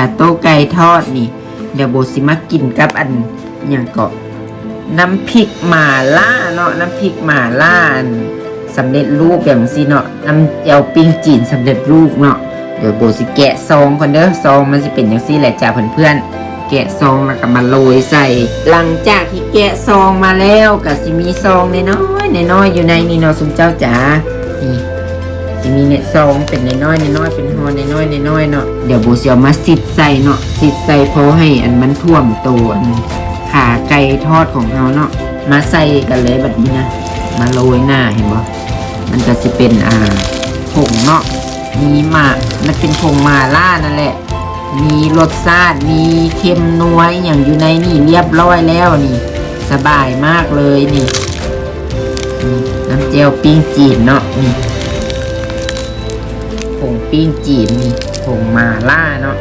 ขาโต้ไก่ทอดนี่ เดี๋ยวโบสิมากินกับอันอย่างก็น้ำพริกหม่าล่าเนาะน้ำพริกหม่าล่าอันสำเร็จรูปแบบสิเนาะน้ำเจียวปิ้งจีนสำเร็จรูปเนาะเดี๋ยวโบสิแกะซองก่อนเด้อซองมันสิเป็นอย่างซีแหละจ้าเพื่อนๆแกะซองแล้วก็มาโรยใส่ หลังจากที่แกะซองมาแล้วก็สิมีซองน้อยๆน้อยๆอยู่ในนี่เนาะสุมเจ้าจ๋านี่ จะมีเน็ตซองเป็นน้อยๆน้อยๆเป็นฮอน้อยๆน้อยๆเนาะเดี๋ยวโบเสียวมาสิดใส่เนาะสิดใส่เพราะให้อันมันท่วมตัวขาไก่ทอดของเราเนาะมาใส่กันเลยแบบนี้นะมาโรยหน้าเห็นบ่มันก็จะเป็นอ่าผงเนาะมีหมามันเป็นผงมาล่านั่นแหละ มีรสชาติมีเค็มนัวอย่างอยู่ในนี่เรียบร้อยแล้วนี่ สบายมากเลยนี่นี่น้ำเจลปิ้งจีนเนาะนี่ ผงปิ้งจีนนี่ผงมาล่าเนาะ